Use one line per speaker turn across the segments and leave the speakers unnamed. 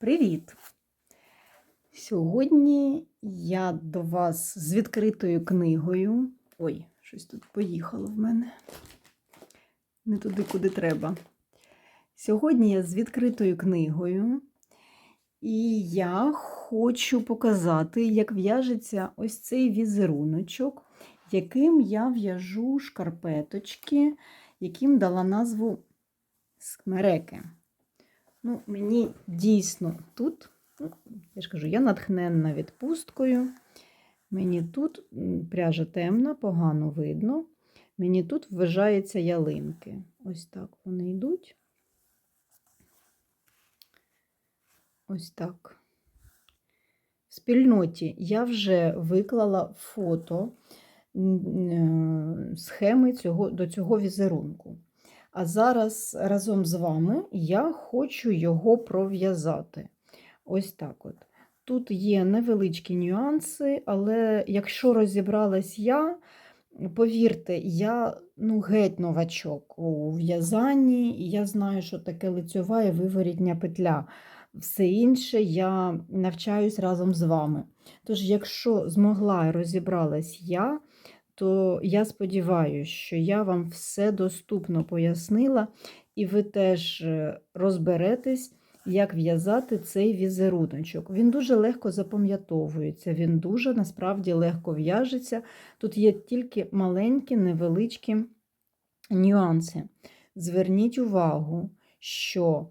Привіт! Сьогодні я до вас з відкритою книгою. Ой, щось тут поїхало в мене. Не туди, куди треба. Сьогодні я з відкритою книгою, і я хочу показати, як в'яжеться ось цей візеруночок, яким я в'яжу шкарпеточки, яким дала назву смереки. Ну, мені дійсно тут, ну, я ж кажу, я натхненна відпусткою. Мені тут пряжа темна, погано видно. Мені тут вважаються ялинки. Ось так вони йдуть. Ось так. В спільноті я вже виклала фото е, схеми цього, до цього візерунку. А зараз разом з вами я хочу його пров'язати. Ось так от. Тут є невеличкі нюанси, але якщо розібралась я, повірте, я ну, геть новачок у в'язанні, і я знаю, що таке лицьова і виворітня петля. Все інше я навчаюсь разом з вами. Тож, якщо змогла і розібралась я, то я сподіваюся, що я вам все доступно пояснила, і ви теж е, розберетесь, як в'язати цей візеруночок. Він дуже легко запам'ятовується, він дуже насправді легко в'яжеться. Тут є тільки маленькі, невеличкі нюанси. Зверніть увагу, що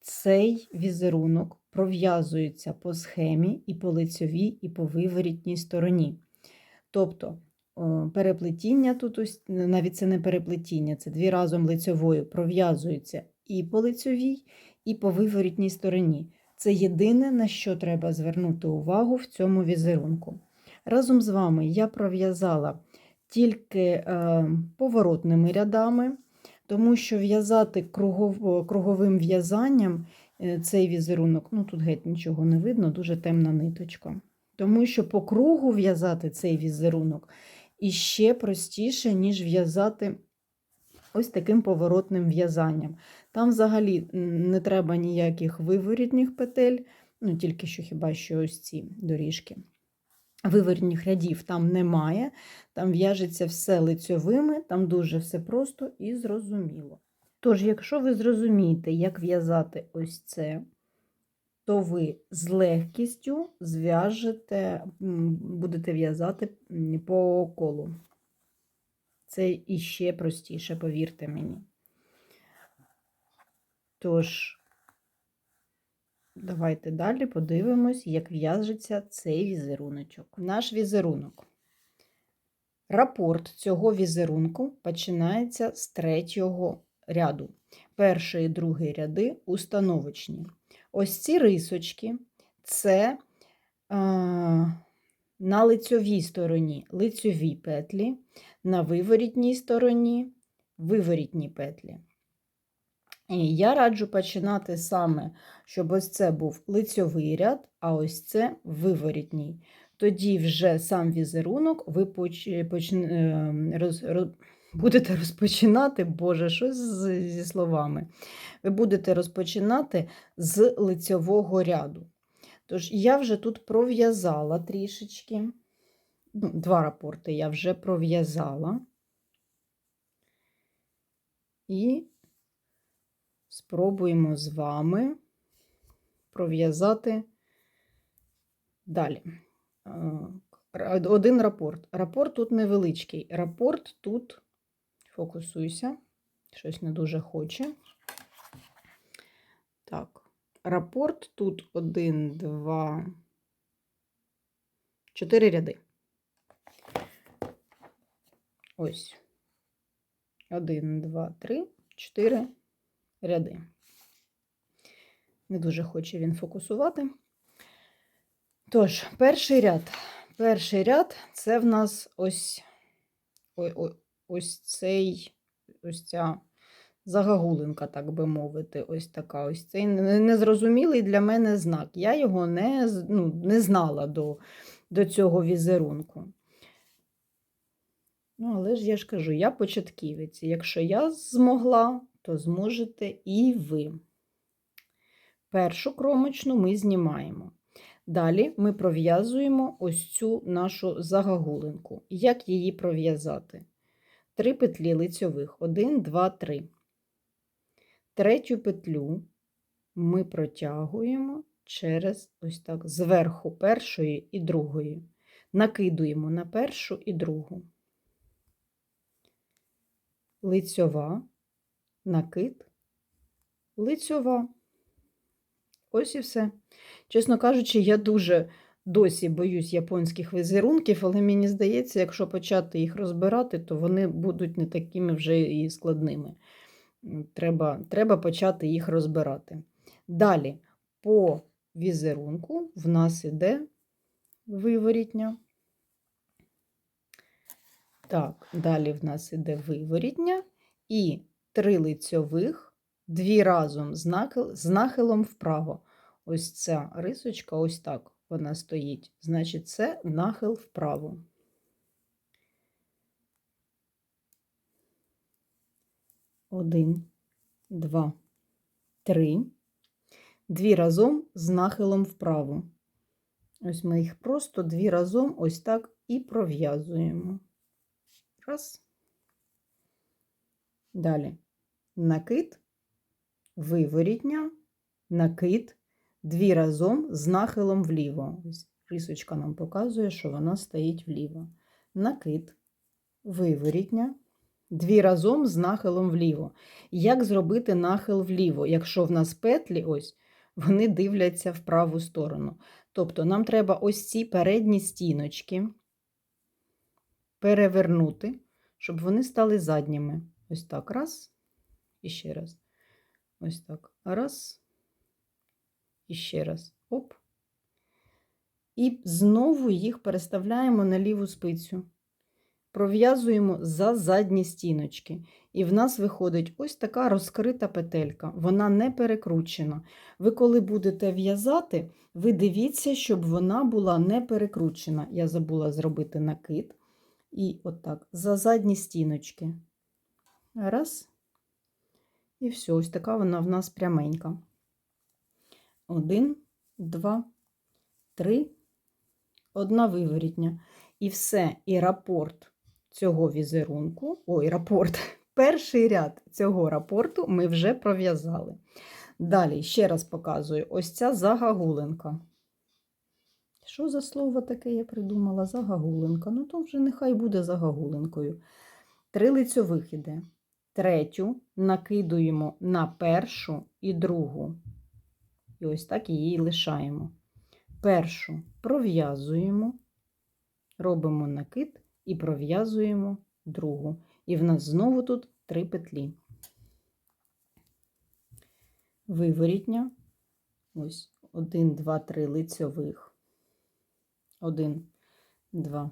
цей візерунок пров'язується по схемі і по лицьовій, і по виворітній стороні. Тобто переплетіння тут, ось, навіть це не переплетіння, це дві разом лицьовою пров'язуються і по лицьовій, і по виворітній стороні. Це єдине, на що треба звернути увагу в цьому візерунку. Разом з вами я пров'язала тільки е, поворотними рядами, тому що в'язати кругов, круговим в'язанням е, цей візерунок, ну тут геть нічого не видно, дуже темна ниточка. Тому що по кругу в'язати цей візерунок іще простіше, ніж в'язати ось таким поворотним в'язанням. Там взагалі не треба ніяких виворітних петель, ну тільки що хіба що ось ці доріжки. Виворітних рядів там немає, там в'яжеться все лицьовими, там дуже все просто і зрозуміло. Тож, якщо ви зрозумієте, як в'язати ось це, то ви з легкістю зв'яжете, будете в'язати по колу. Це іще простіше, повірте мені. Тож, давайте далі подивимось, як в'яжеться цей візеруночок. Наш візерунок. Рапорт цього візерунку починається з третього ряду. Перший і другий ряди установочні. Ось ці рисочки це а, на лицьовій стороні лицьові петлі, на виворітній стороні виворітні петлі. І я раджу починати саме, щоб ось це був лицьовий ряд, а ось це виворітній. Тоді вже сам візерунок ви поч... поч... е, роз... будете розпочинати, Боже, що з- зі словами. Ви будете розпочинати з лицьового ряду. Тож я вже тут пров'язала трішечки. Ну, Два рапорти я вже пров'язала. І спробуємо з вами пров'язати далі. Е, Один рапорт. Рапорт тут невеличкий. Рапорт тут, фокусуйся, щось не дуже хоче. Так, рапорт тут один, два, чотири ряди. Ось. Один, два, три, чотири ряди. Не дуже хоче він фокусувати. Тож, перший ряд. Перший ряд це в нас ось, ой, ой, ось цей, ось ця загагулинка, так би мовити, ось така. Ось цей незрозумілий для мене знак. Я його не, ну, не знала до, до цього візерунку. Ну, але ж я ж кажу, я початківець. Якщо я змогла, то зможете і ви. Першу кромочну ми знімаємо. Далі ми пров'язуємо ось цю нашу загогулинку. Як її пров'язати? Три петлі лицьових. Один, два, три. Третю петлю ми протягуємо через ось так зверху першої і другої. Накидуємо на першу і другу. Лицьова, накид, лицьова. Ось і все. Чесно кажучи, я дуже досі боюсь японських візерунків, але мені здається, якщо почати їх розбирати, то вони будуть не такими вже і складними. Треба, треба почати їх розбирати. Далі, по візерунку в нас іде виворітня. Так, далі в нас іде виворітня і три лицьових, дві разом з нахилом вправо. Ось ця рисочка, ось так вона стоїть. Значить, це нахил вправо. Один, два, три. Дві разом з нахилом вправо. Ось ми їх просто дві разом ось так і пров'язуємо. Раз. Далі накид, виворітня, накид, дві разом з нахилом вліво. Ось рисочка нам показує, що вона стоїть вліво. Накид, виворітня, дві разом з нахилом вліво. Як зробити нахил вліво, якщо в нас петлі ось, вони дивляться в праву сторону? Тобто нам треба ось ці передні стіночки перевернути, щоб вони стали задніми. Ось так. Раз. І ще раз. Ось так. Раз. І ще раз. Оп. І знову їх переставляємо на ліву спицю. Пров'язуємо за задні стіночки. І в нас виходить ось така розкрита петелька. Вона не перекручена. Ви, коли будете в'язати, ви дивіться, щоб вона була не перекручена. Я забула зробити накид. І отак, за задні стіночки. Раз. І все, ось така вона в нас пряменька. Один, два, три, одна виворітня. І все, і рапорт цього візерунку, ой, рапорт, перший ряд цього рапорту ми вже пров'язали. Далі, ще раз показую, ось ця загагулинка. Що за слово таке я придумала? Загагулинка. Ну, то вже нехай буде загагулинкою. Три лицьових іде. Третю накидуємо на першу і другу. І ось так її лишаємо. Першу пров'язуємо, робимо накид і пров'язуємо другу. І в нас знову тут три петлі. Виворітня. Ось один, два, три лицьових. Один, два,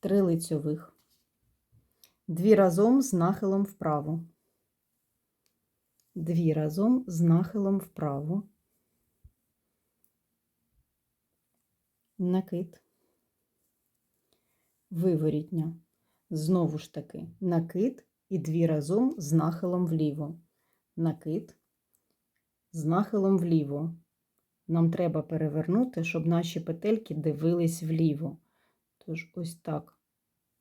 три лицьових. Дві разом з нахилом вправо. Дві разом з нахилом вправо. Накид. Виворітня. Знову ж таки, накид і дві разом з нахилом вліво. Накид з нахилом вліво. Нам треба перевернути, щоб наші петельки дивились вліво. Тож, ось так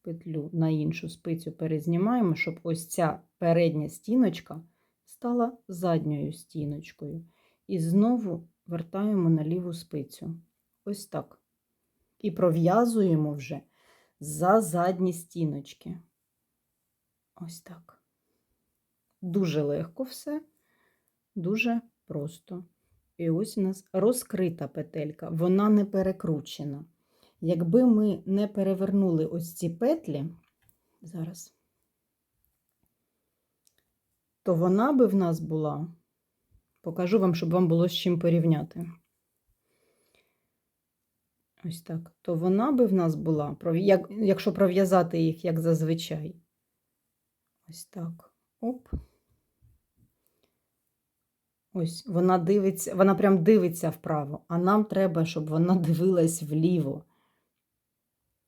петлю на іншу спицю перезнімаємо, щоб ось ця передня стіночка стала задньою стіночкою. І знову вертаємо на ліву спицю. Ось так. І пров'язуємо вже за задні стіночки. Ось так. Дуже легко все, дуже просто. І ось у нас розкрита петелька, вона не перекручена. Якби ми не перевернули ось ці петлі, зараз, то вона би в нас була, покажу вам, щоб вам було з чим порівняти. Ось так. То вона би в нас була, як, якщо пров'язати їх, як зазвичай. Ось так. Оп. Ось вона дивиться, вона прям дивиться вправо, а нам треба, щоб вона дивилась вліво.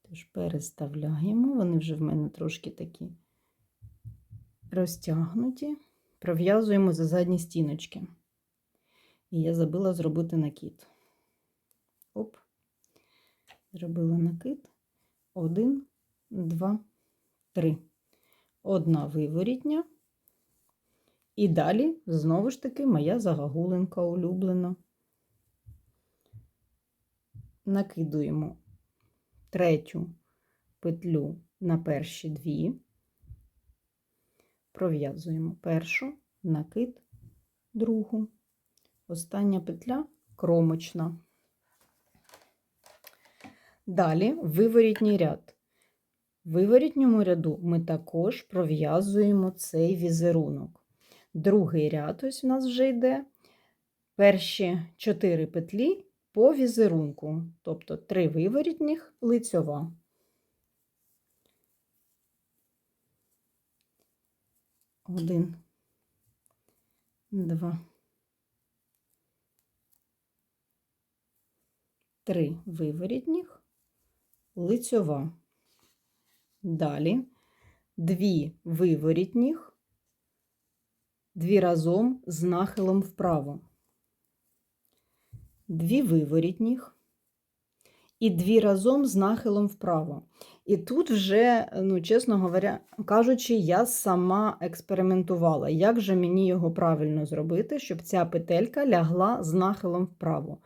Тож переставляємо, вони вже в мене трошки такі розтягнуті, пров'язуємо за задні стіночки. І я забула зробити накид. Оп. Зробила накид. Один, два, три. Одна виворітня. І далі, знову ж таки, моя загогулинка улюблена. Накидуємо третю петлю на перші дві, пров'язуємо першу, накид, другу. Остання петля кромочна. Далі виворітній ряд. В виворітньому ряду ми також пров'язуємо цей візерунок. Другий ряд ось у нас вже йде. Перші чотири петлі по візерунку, тобто три виворітніх лицьова. Один, два, три виворітніх, лицьова. Далі дві виворітніх, дві разом з нахилом вправо. Дві виворітніх і дві разом з нахилом вправо. І тут вже, ну, чесно говоря, кажучи, я сама експериментувала, як же мені його правильно зробити, щоб ця петелька лягла з нахилом вправо.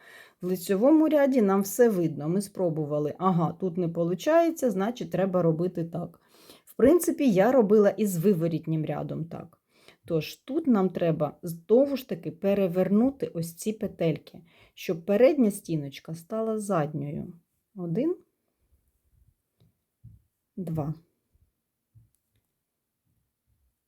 В лицьовому ряді нам все видно. Ми спробували, ага, тут не виходить, значить, треба робити так. В принципі, я робила і з виворітнім рядом так. Тож тут нам треба знову ж таки перевернути ось ці петельки, щоб передня стіночка стала задньою. Один, два.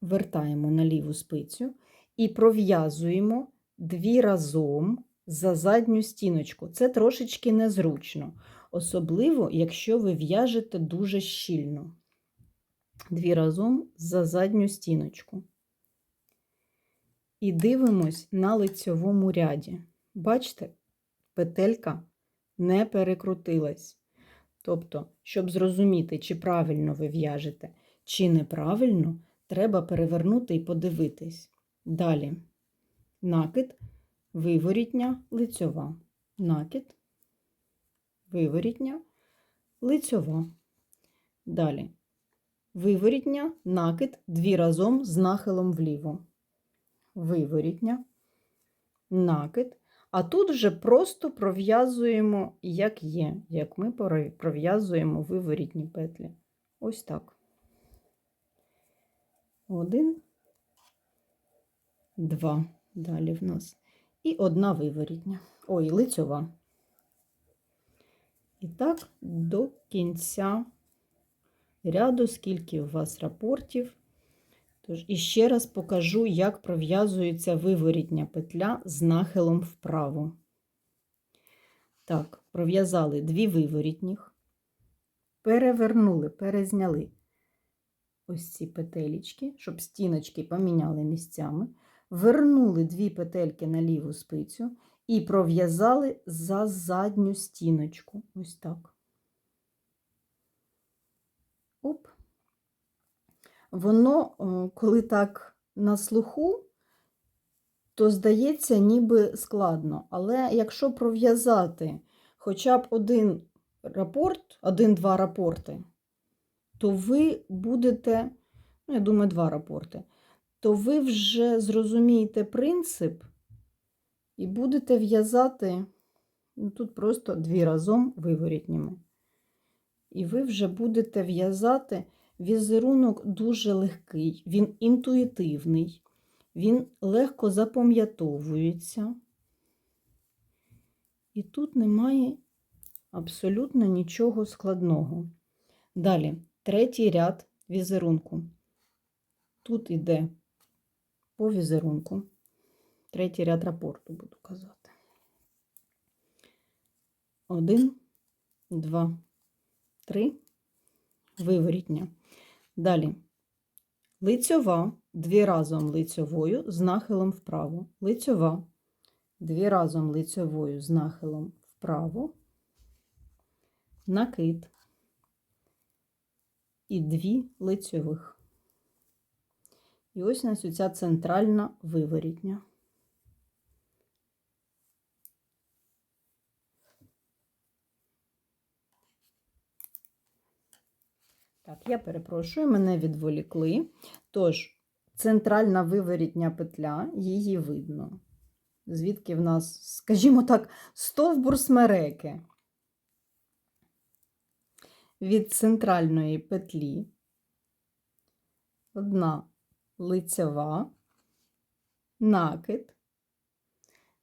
Вертаємо на ліву спицю і пров'язуємо дві разом за задню стіночку. Це трошечки незручно, особливо, якщо ви в'яжете дуже щільно. Дві разом за задню стіночку. І дивимось на лицьовому ряді. Бачите, петелька не перекрутилась. Тобто, щоб зрозуміти, чи правильно ви в'яжете, чи неправильно, треба перевернути і подивитись. Далі накид, виворітня, лицьова. Накид, виворітня, лицьова. Далі виворітня, накид, дві разом з нахилом вліво. Виворітня, накид. А тут вже просто пров'язуємо, як є, як ми пров'язуємо виворітні петлі. Ось так. Один, два. Далі в нас. І одна виворітня. Ой, лицьова. І так, до кінця ряду, скільки у вас рапортів. Тож, іще раз покажу, як пров'язується виворітня петля з нахилом вправо. Так, пров'язали дві виворітніх, перевернули, перезняли ось ці петелечки, щоб стіночки поміняли місцями, вернули дві петельки на ліву спицю і пров'язали за задню стіночку. Ось так. Оп воно, коли так на слуху, то здається, ніби складно. Але якщо пров'язати хоча б один рапорт, один-два рапорти, то ви будете, ну, я думаю, два рапорти, то ви вже зрозумієте принцип і будете в'язати ну, тут просто дві разом виворітніми. І ви вже будете в'язати Візерунок дуже легкий, він інтуїтивний, він легко запам'ятовується. І тут немає абсолютно нічого складного. Далі, третій ряд візерунку. Тут іде по візерунку, третій ряд рапорту, буду казати. Один, два, три, виворітня. Далі лицьова, дві разом лицьовою з нахилом вправо. Лицьова, дві разом лицьовою з нахилом вправо, накид і дві лицьових. І ось у нас оця центральна виворітня. Так, я перепрошую, мене відволікли. Тож, центральна виворітня петля, її видно. Звідки в нас, скажімо так, стовбур смереки. Від центральної петлі одна лицева, накид,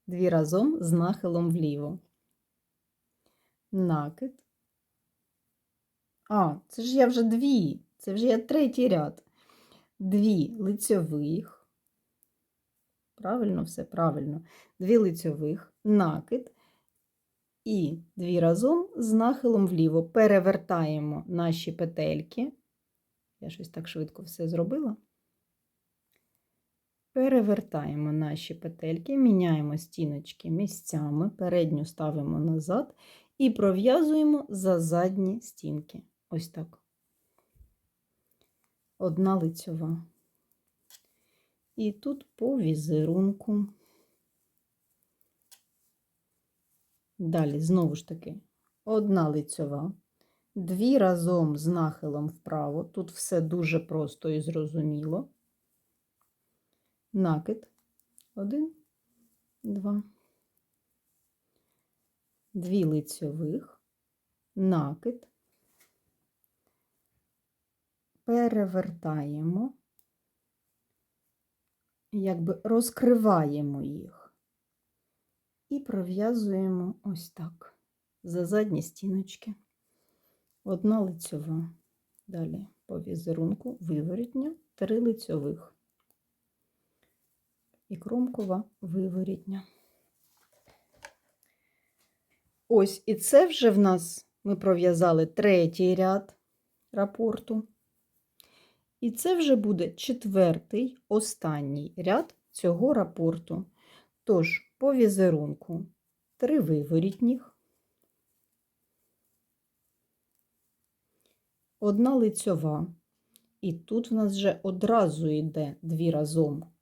дві разом з нахилом вліво. Накид. А, це ж я вже дві, це вже я третій ряд. Дві лицьових. Правильно, все правильно. Дві лицьових, накид і дві разом з нахилом вліво. Перевертаємо наші петельки. Я щось так швидко все зробила. Перевертаємо наші петельки, міняємо стіночки місцями, передню ставимо назад і пров'язуємо за задні стінки. Ось так. Одна лицьова. І тут по візерунку. Далі, знову ж таки, одна лицьова, дві разом з нахилом вправо. Тут все дуже просто і зрозуміло. Накид. Один, два. Дві лицьових, накид. Перевертаємо, якби розкриваємо їх і пров'язуємо ось так за задні стіночки. Одна лицьова. Далі по візерунку виворітня, три лицьових і кромкова виворітня. Ось, і це вже в нас ми пров'язали третій ряд рапорту. І це вже буде четвертий, останній ряд цього рапорту. Тож, по візерунку три виворітніх, одна лицьова, і тут в нас вже одразу йде дві разом.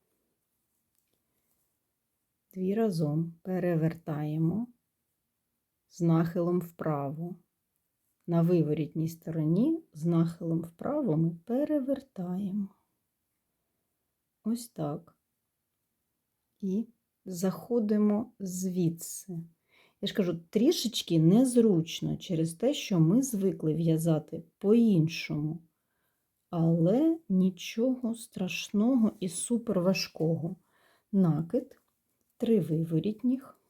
Дві разом перевертаємо з нахилом вправо. На виворітній стороні з нахилом вправо ми перевертаємо. Ось так. І заходимо звідси. Я ж кажу, трішечки незручно через те, що ми звикли в'язати по-іншому. Але нічого страшного і суперважкого. Накид, три виворітніх,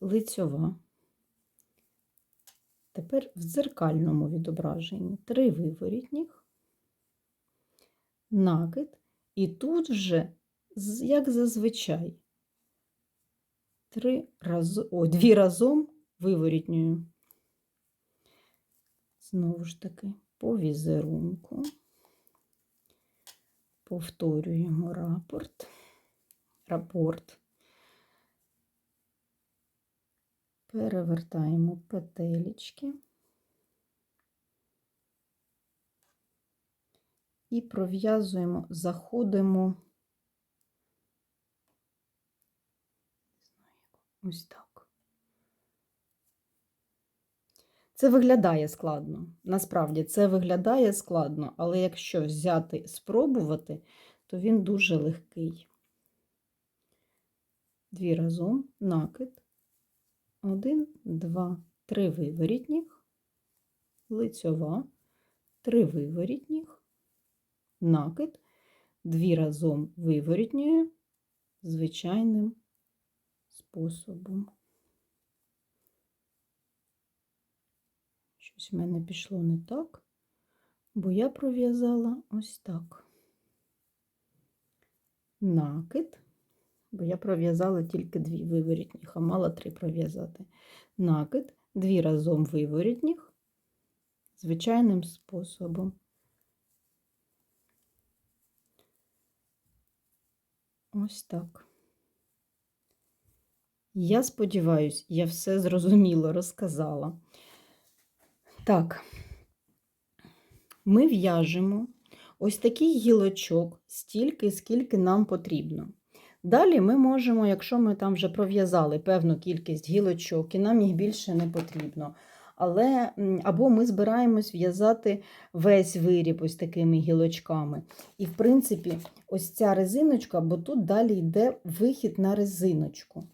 лицьова. Тепер в дзеркальному відображенні три виворітніх, накид, і тут вже, як зазвичай, три раз, о, дві разом виворітньою. Знову ж таки, по візерунку, повторюємо рапорт, рапорт. перевертаємо петелечки і пров'язуємо, заходимо ось так. Це виглядає складно. Насправді це виглядає складно, але якщо взяти спробувати, то він дуже легкий. Дві разом. Накид. Один, два, три виворітніх, лицьова, три виворітніх, накид, дві разом виворітньою звичайним способом. Щось в мене пішло не так, бо я пров'язала ось так. Накид бо я пров'язала тільки дві виворітніх, а мала три пров'язати. Накид, дві разом виворітніх, звичайним способом. Ось так. Я сподіваюся, я все зрозуміло розказала. Так, ми в'яжемо ось такий гілочок стільки, скільки нам потрібно. Далі ми можемо, якщо ми там вже пров'язали певну кількість гілочок, і нам їх більше не потрібно. Але або ми збираємось в'язати весь виріб ось такими гілочками. І, в принципі, ось ця резиночка, бо тут далі йде вихід на резиночку.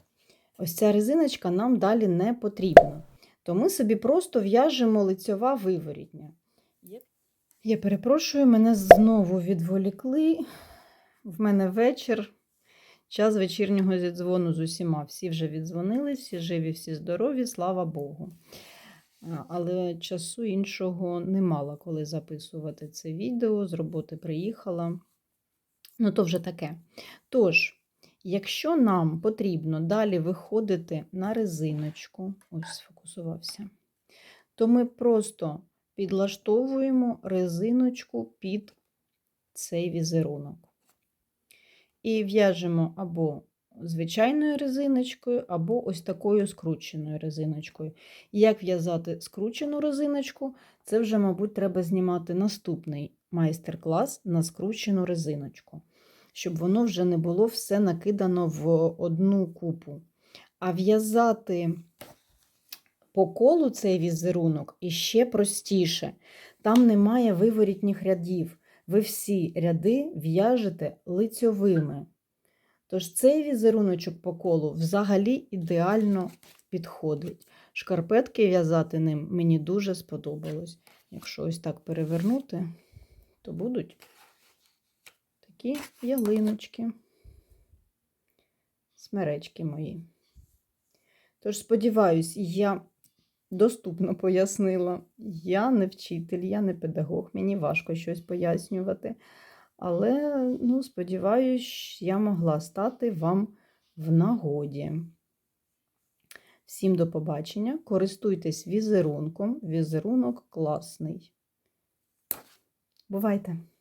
Ось ця резиночка нам далі не потрібна. То ми собі просто в'яжемо лицьова виворітня. Я перепрошую, мене знову відволікли. В мене вечір, час вечірнього зідзвону з усіма. Всі вже віддзвонили, всі живі, всі здорові, слава Богу. Але часу іншого не мала, коли записувати це відео. З роботи приїхала. Ну, то вже таке. Тож, якщо нам потрібно далі виходити на резиночку, ось сфокусувався, то ми просто підлаштовуємо резиночку під цей візерунок. І в'яжемо або звичайною резиночкою, або ось такою скрученою резиночкою. Як в'язати скручену резиночку, це вже, мабуть, треба знімати наступний майстер-клас на скручену резиночку, щоб воно вже не було все накидано в одну купу. А в'язати по колу цей візерунок іще простіше. Там немає виворітніх рядів. Ви всі ряди в'яжете лицьовими. Тож цей візеруночок по колу взагалі ідеально підходить. Шкарпетки в'язати ним мені дуже сподобалось. Якщо ось так перевернути, то будуть такі ялиночки, смеречки мої. Тож, сподіваюсь, я доступно пояснила. Я не вчитель, я не педагог, мені важко щось пояснювати. Але, ну, сподіваюсь, я могла стати вам в нагоді. Всім до побачення. Користуйтесь візерунком. Візерунок класний. Бувайте!